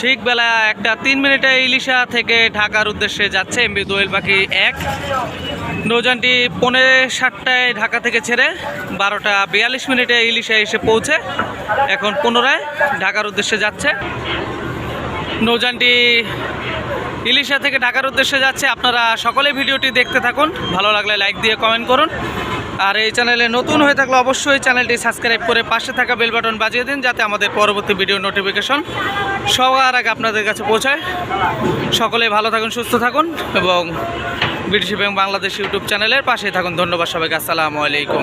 ঠিক বেলা একটা তিন মিনিটে ইলিশা থেকে ঢাকার উদ্দেশ্যে যাচ্ছে এমবি দোয়েল পাখি এক। নৌযানটি পৌনে সাতটায় ঢাকা থেকে ছেড়ে বারোটা বিয়াল্লিশ মিনিটে ইলিশা এসে পৌঁছে। এখন পুনরায় ঢাকার উদ্দেশ্যে যাচ্ছে। নৌযানটি ইলিশা থেকে ঢাকার উদ্দেশ্যে যাচ্ছে। আপনারা সকলে ভিডিওটি দেখতে থাকুন। ভালো লাগলে লাইক দিয়ে কমেন্ট করুন। আর এই চ্যানেলে নতুন হয়ে থাকলে অবশ্যই চ্যানেলটি সাবস্ক্রাইব করে পাশে থাকা বেল বাটন বাজিয়ে দিন যাতে আমাদের পরবর্তী ভিডিও নোটিফিকেশন সবার আগে আপনাদের কাছে পৌঁছায়। সকলে ভালো থাকুন, সুস্থ থাকুন এবং ব্রিটিশ ব্যাংক বাংলাদেশ ইউটিউব চ্যানেলের পাশে থাকুন। ধন্যবাদ সবাইকে। আসসালামু আলাইকুম।